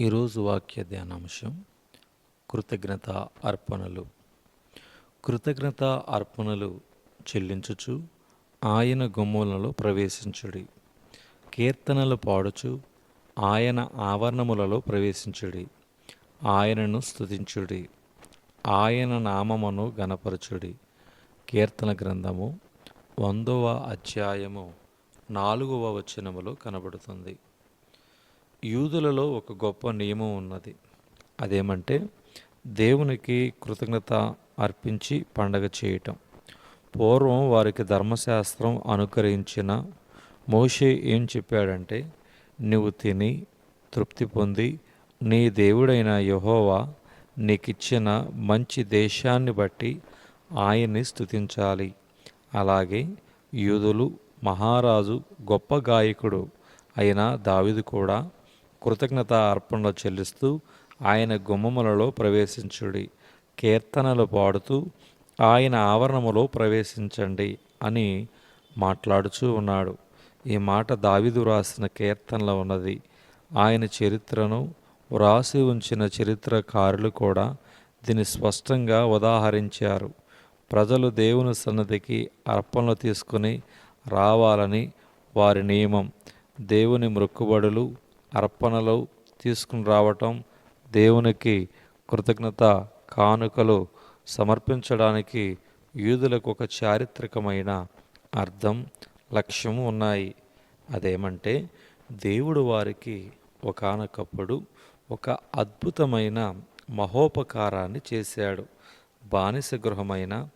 ఈరోజు వాక్య ధ్యానాంశం కృతజ్ఞత అర్పణలు. కృతజ్ఞత అర్పణలు చెల్లించుచు ఆయన గుమ్మములలో ప్రవేశించుడి. కీర్తనలు పాడుచు ఆయన ఆవరణములలో ప్రవేశించుడి. ఆయనను స్తుతించుడి. ఆయన నామమును గణపరచుడి. కీర్తన గ్రంథము వందవ అధ్యాయము నాలుగవ వచనములో కనబడుతుంది. యూదులలో ఒక గొప్ప నియమం ఉన్నది. అదేమంటే దేవునికి కృతజ్ఞత అర్పించి పండగ చేయటం. పూర్వం వారికి ధర్మశాస్త్రం అనుకరించిన మోషే ఏం చెప్పాడంటే నువ్వు తిని తృప్తి పొంది నీ దేవుడైన యహోవా నీకిచ్చిన మంచి దేశాన్ని బట్టి ఆయన్ని స్తుతించాలి. అలాగే యూదులు మహారాజు గొప్ప గాయకుడు అయిన దావిదు కూడా కృతజ్ఞత అర్పణలు చెల్లిస్తూ ఆయన గుమ్మములలో ప్రవేశించుడి కీర్తనలు పాడుతూ ఆయన ఆవరణములో ప్రవేశించండి అని మాట్లాడుచూ ఉన్నాడు. ఈ మాట దావిదు రాసిన కీర్తనలో ఉన్నది. ఆయన చరిత్రను వ్రాసి ఉంచిన చరిత్రకారులు కూడా దీన్ని స్పష్టంగా ఉదాహరించారు. ప్రజలు దేవుని సన్నదికి అర్పణలు తీసుకుని రావాలని వారి నియమం దేవుని మృక్కుబడులు అర్పణలు తీసుకుని రావటం దేవునికి కృతజ్ఞత కానుకలు సమర్పించడానికి యూదులకు ఒక చారిత్రకమైన అర్థం లక్ష్యము ఉన్నాయి. అదేమంటే దేవుడు వారికి ఒకానొకప్పుడు ఒక అద్భుతమైన మహోపకారాన్ని చేశాడు. బానిస గృహమైన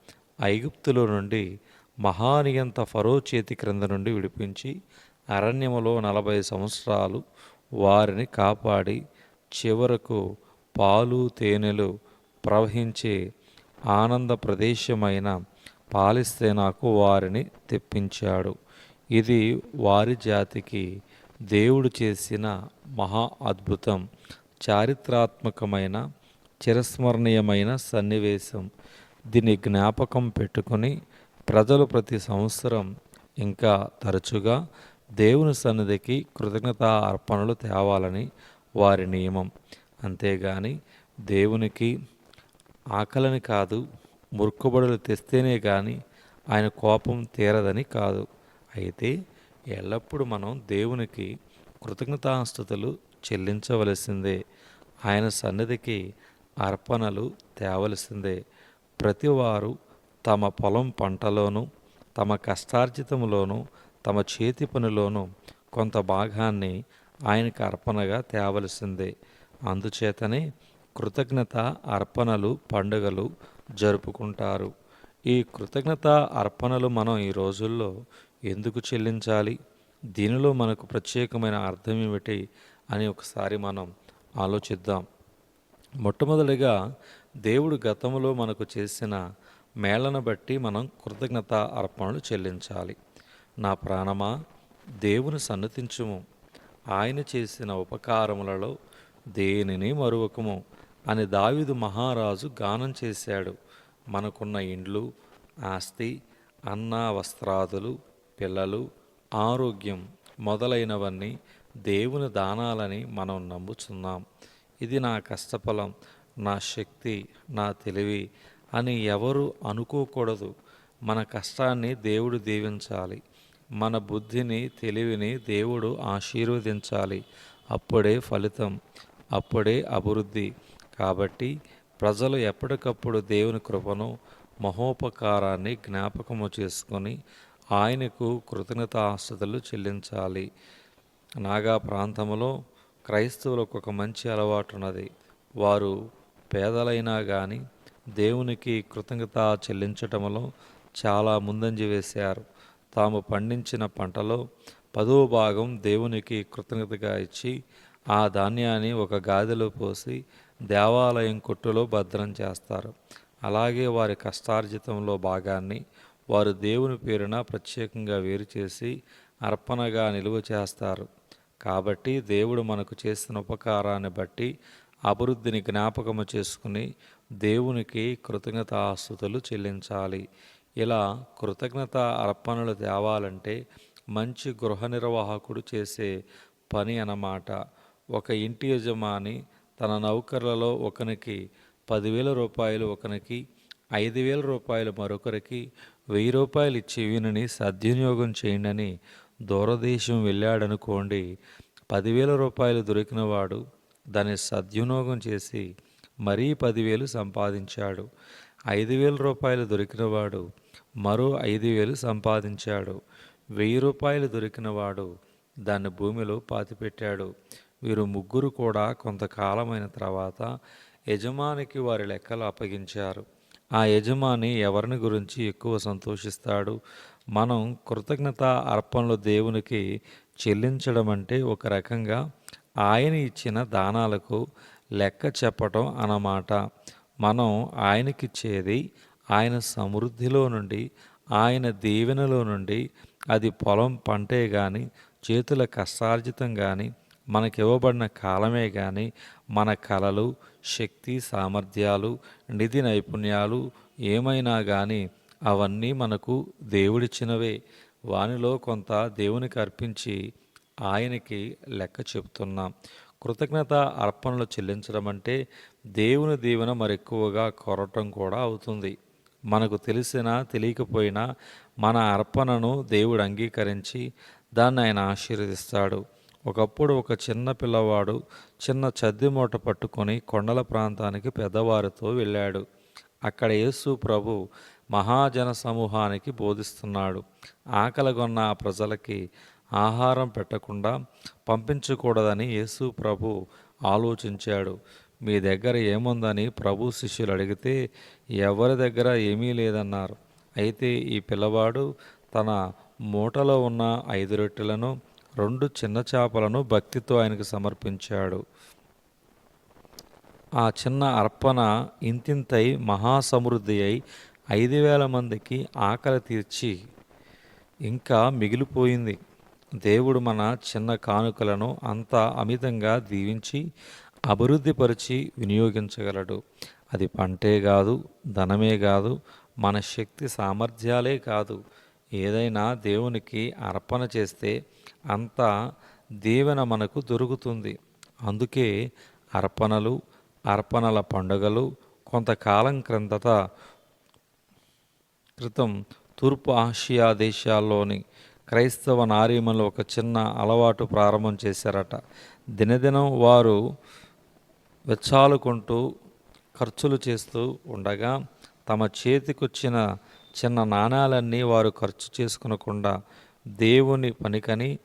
ఐగుప్తులో నుండి మహానియంత ఫరో చేతి క్రింద నుండి విడిపించి అరణ్యములో నలభై సంవత్సరాలు వారిని కాపాడి చివరకు పాలు తేనెలు ప్రవహించే ఆనంద ప్రదేశమైన పాలిస్తేనాకు వారిని తెప్పించాడు. ఇది వారి జాతికి దేవుడు చేసిన మహా అద్భుతం. చారిత్రాత్మకమైన చిరస్మరణీయమైన సన్నివేశం. దీన్ని జ్ఞాపకం పెట్టుకుని ప్రజలు ప్రతి సంవత్సరం ఇంకా తరచుగా దేవుని సన్నిధికి కృతజ్ఞత అర్పణలు తేవాలని వారి నియమం. అంతేగాని దేవునికి ఆకలిని కాదు మురుక్కుబడులు తెస్తేనే కానీ ఆయన కోపం తీరదని కాదు. అయితే ఎల్లప్పుడూ మనం దేవునికి కృతజ్ఞతాస్థుతులు చెల్లించవలసిందే. ఆయన సన్నిధికి అర్పణలు తేవలసిందే. ప్రతివారు తమ పొలం పంటలోనూ తమ కష్టార్జితంలోనూ తమ చేతి పనిలోనూ కొంత భాగాన్ని ఆయనకు అర్పణగా తేవలసిందే. అందుచేతనే కృతజ్ఞత అర్పణలు పండుగలు జరుపుకుంటారు. ఈ కృతజ్ఞత అర్పణలు మనం ఈ రోజుల్లో ఎందుకు చెల్లించాలి? దీనిలో మనకు ప్రత్యేకమైన అర్థం ఏమిటి అని ఒకసారి మనం ఆలోచిద్దాం. మొట్టమొదటిగా దేవుడు గతంలో మనకు చేసిన మేళను బట్టి మనం కృతజ్ఞత అర్పణలు చెల్లించాలి. నా ప్రాణమా? దేవుని సన్నతించుము. ఆయన చేసిన ఉపకారములలో దేనిని మరువకము? అని దావిదు మహారాజు గానం చేశాడు. మనకున్న ఇండ్లు ఆస్తి అన్న వస్త్రాదులు పిల్లలు ఆరోగ్యం మొదలైనవన్నీ దేవుని దానాలని మనం నమ్ముచున్నాం. ఇది నా కష్టఫలం నా శక్తి నా తెలివి అని ఎవరు అనుకోకూడదు. మన కష్టాన్ని దేవుడు దీవించాలి. మన బుద్ధిని తెలివిని దేవుడు ఆశీర్వదించాలి. అప్పుడే ఫలితం అప్పుడే అభివృద్ధి. కాబట్టి ప్రజలు ఎప్పటికప్పుడు దేవుని కృపను మహోపకారాన్ని జ్ఞాపకము చేసుకొని ఆయనకు కృతజ్ఞతాస్తుతులు చెల్లించాలి. నాగా ప్రాంతంలో క్రైస్తవులకు ఒక మంచి అలవాటు ఉన్నది వారు పేదలైనా కానీ దేవునికి కృతజ్ఞత చెల్లించటంలో చాలా ముందంజ వేశారు. తాము పండించిన పంటలో పదవ భాగం దేవునికి కృతజ్ఞతగా ఇచ్చి ఆ ధాన్యాన్ని ఒక గాదిలో పోసి దేవాలయం కొట్టులో భద్రం చేస్తారు. అలాగే వారి కష్టార్జితంలో భాగాన్ని వారు దేవుని పేరున ప్రత్యేకంగా వేరు చేసి అర్పణగా నిలువ చేస్తారు. కాబట్టి దేవుడు మనకు చేసిన ఉపకారాన్ని బట్టి అభివృద్ధిని జ్ఞాపకము చేసుకుని దేవునికి కృతజ్ఞతాస్తుతులు చెల్లించాలి. ఇలా కృతజ్ఞత అర్పణలు తేవాలంటే మంచి గృహ నిర్వాహకుడు చేసే పని అన్నమాట. ఒక ఇంటి యజమాని తన నౌకర్లలో ఒకనికి పదివేల రూపాయలు ఒకనికి ఐదు వేల రూపాయలు మరొకరికి వెయ్యి రూపాయలు ఇచ్చి వీనిని సద్వినియోగం చేయండి దూరదేశం వెళ్ళాడనుకోండి పదివేల రూపాయలు దొరికినవాడు దాన్ని సద్వినియోగం చేసి మరీ పదివేలు సంపాదించాడు. ఐదు వేల రూపాయలు దొరికినవాడు మరో ఐదు వేలు సంపాదించాడు. వెయ్యి రూపాయలు దొరికినవాడు దాన్ని భూమిలో పాతిపెట్టాడు. వీరు ముగ్గురు కూడా కొంతకాలమైన తర్వాత యజమానికి వారి లెక్కలు అప్పగించారు. ఆ యజమాని ఎవరిని గురించి ఎక్కువ సంతోషిస్తాడు? మనం కృతజ్ఞత అర్పణలు దేవునికి చెల్లించడం అంటే ఒక రకంగా ఆయన ఇచ్చిన దానాలకు లెక్క చెప్పటం అన్నమాట. మనం ఆయనకిచ్చేది ఆయన సమృద్ధిలో నుండి ఆయన దీవెనలో నుండి అది పొలం పంటే కానీ చేతుల కష్టార్జితం కానీ మనకివ్వబడిన కాలమే కానీ మన కళలు శక్తి సామర్థ్యాలు నిధి నైపుణ్యాలు ఏమైనా కానీ అవన్నీ మనకు దేవుడిచ్చినవే. వానిలో కొంత దేవునికి అర్పించి ఆయనకి లెక్క చెప్తున్నాం. కృతజ్ఞత అర్పణలు చెల్లించడం అంటే దేవుని దీవెన మరెక్కువగా కొరటం కూడా అవుతుంది. మనకు తెలిసినా తెలియకపోయినా మన అర్పణను దేవుడు అంగీకరించి దాన్ని ఆయన ఆశీర్వదిస్తాడు. ఒకప్పుడు ఒక చిన్న పిల్లవాడు చిన్న చద్ది మూట పట్టుకొని కొండల ప్రాంతానికి పెద్దవారితో వెళ్ళాడు. అక్కడ యేసు ప్రభు మహాజన సమూహానికి బోధిస్తున్నాడు. ఆకలిగొన్న ఆ ప్రజలకి ఆహారం పెట్టకుండా పంపించకూడదని యేసు ప్రభు ఆలోచించాడు. మీ దగ్గర ఏముందని ప్రభు శిష్యులు అడిగితే ఎవరి దగ్గర ఏమీ లేదన్నారు. అయితే ఈ పిల్లవాడు తన మూటలో ఉన్న ఐదు రొట్టెలను రెండు చిన్న చేపలను భక్తితో ఆయనకు సమర్పించాడు. ఆ చిన్న అర్పణ ఇంతింతై మహాసమృద్ధి అయి ఐదు వేల మందికి ఆకలి తీర్చి ఇంకా మిగిలిపోయింది. దేవుడు మన చిన్న కానుకలను అంత అమితంగా దీవించి అభివృద్ధిపరిచి వినియోగించగలడు. అది పంటే కాదు ధనమే కాదు మన శక్తి సామర్థ్యాలే కాదు. ఏదైనా దేవునికి అర్పణ చేస్తే అంత దీవెన మనకు దొరుకుతుంది. అందుకే అర్పణలు అర్పణల పండుగలు కొంతకాలం క్రిందట క్రితం తూర్పు ఆసియా దేశాల్లోని క్రైస్తవ నారీమలు ఒక చిన్న అలవాటు ప్రారంభం చేశారట. దినదినం వారు వెచ్చాలుకుంటూ ఖర్చులు చేస్తూ ఉండగా తమ చేతికొచ్చిన చిన్న నాణాలన్నీ వారు ఖర్చు చేసుకునకుండా దేవుని పనికని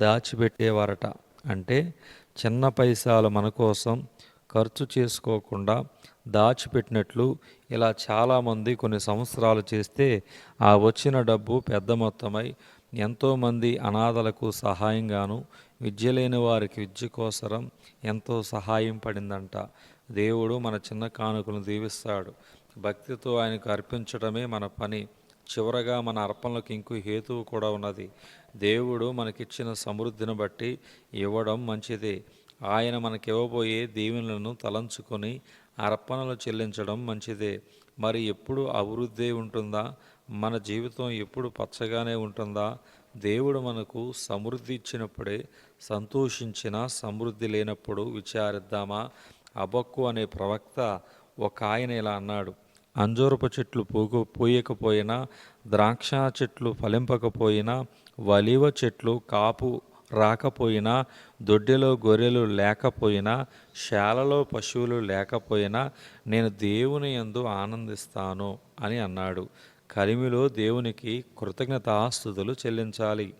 దాచిపెట్టేవారట. అంటే చిన్న పైసాలు మన కోసం ఖర్చు చేసుకోకుండా దాచిపెట్టినట్లు ఇలా చాలామంది కొన్ని సంవత్సరాలు చేస్తే ఆ వచ్చిన డబ్బు పెద్ద మొత్తమై ఎంతోమంది అనాథలకు సహాయంగాను విద్య లేని వారికి విద్య కోసరం ఎంతో సహాయం పడిందంట. దేవుడు మన చిన్న కానుకను దీవిస్తాడు. భక్తితో ఆయనకు అర్పించడమే మన పని. చివరగా మన అర్పణలకు ఇంకో హేతువు కూడా ఉన్నది. దేవుడు మనకిచ్చిన సమృద్ధిని బట్టి ఇవ్వడం మంచిదే. ఆయన మనకివ్వబోయే దీవెనలను తలంచుకొని అర్పణలు చెల్లించడం మంచిదే. మరి ఎప్పుడు అభివృద్ధి ఉంటుందా? మన జీవితం ఎప్పుడు పచ్చగానే ఉంటుందా? దేవుడు మనకు సమృద్ధి ఇచ్చినప్పుడే సంతోషించిన సమృద్ధి లేనప్పుడు విచారిద్దామా? అబక్కు అనే ప్రవక్త ఒక ఆయన ఇలా అన్నాడు అంజూరపు చెట్లు పూకు పూయకపోయినా ద్రాక్ష చెట్లు ఫలింపకపోయినా వలివ చెట్లు కాపు రాకపోయినా దొడ్డిలో గొర్రెలు లేకపోయినా శాలలో పశువులు లేకపోయినా నేను దేవుని ఎందు ఆనందిస్తాను అని అన్నాడు. కలిమిలో దేవునికి కృతజ్ఞతాస్థుతులు చెల్లించాలి.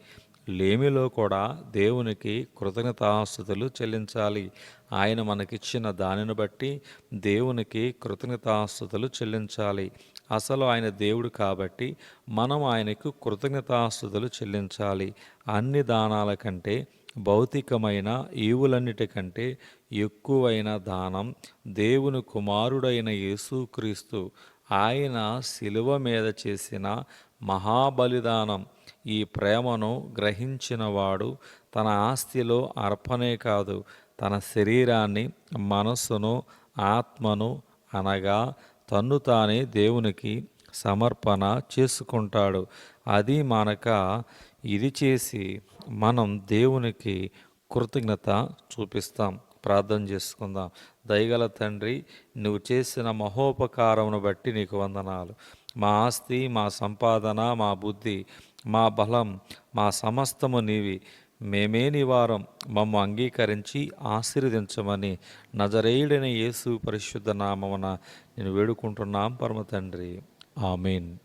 లేమిలో కూడా దేవునికి కృతజ్ఞతాస్థుతులు చెల్లించాలి. ఆయన మనకిచ్చిన దానిని బట్టి దేవునికి కృతజ్ఞతాస్థుతులు చెల్లించాలి. అసలు ఆయన దేవుడు కాబట్టి మనం ఆయనకు కృతజ్ఞతాస్థుతులు చెల్లించాలి. అన్ని దానాల కంటే భౌతికమైన ఈవులన్నిటికంటే ఎక్కువైన దానం దేవుని కుమారుడైన యేసుక్రీస్తు. ఆయన శిలువ మీద చేసిన మహాబలిదానం. ఈ ప్రేమను గ్రహించినవాడు తన ఆస్తిలో అర్పణే కాదు తన శరీరాన్ని మనస్సును ఆత్మను అనగా తన్ను తానే దేవునికి సమర్పణ చేసుకుంటాడు. అది మనక ఇది చేసి మనం దేవునికి కృతజ్ఞత చూపిస్తాం. ప్రార్థన చేసుకుందాం. దయగల తండ్రి నువ్వు చేసిన మహోపకారమును బట్టి నీకు వందనాలు. మా ఆస్తి మా సంపాదన మా బుద్ధి మా బలం మా సమస్తము నీవి. మేమేని వారం. మమ్మ అంగీకరించి ఆశీర్వదించమని నజరేయుడైన యేసు పరిశుద్ధ నామమున నేను వేడుకుంటున్నాం పరమ తండ్రి. ఆమెన్.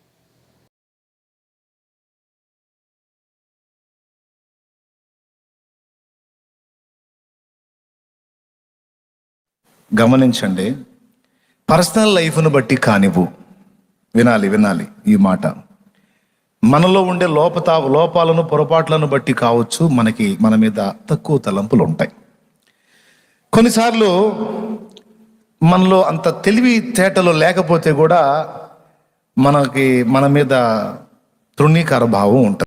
గమనించండి పర్సనల్ లైఫ్ను బట్టి కానివ్వు. వినాలి వినాలి ఈ మాట. మనలో ఉండే లోపత లోపాలను పొరపాట్లను బట్టి కావచ్చు మనకి మన మీద తక్కువ తలంపులు ఉంటాయి. కొన్నిసార్లు మనలో అంత తెలివి తేటలు లేకపోతే కూడా మనకి మన మీద తృణీకార భావం ఉంటుంది.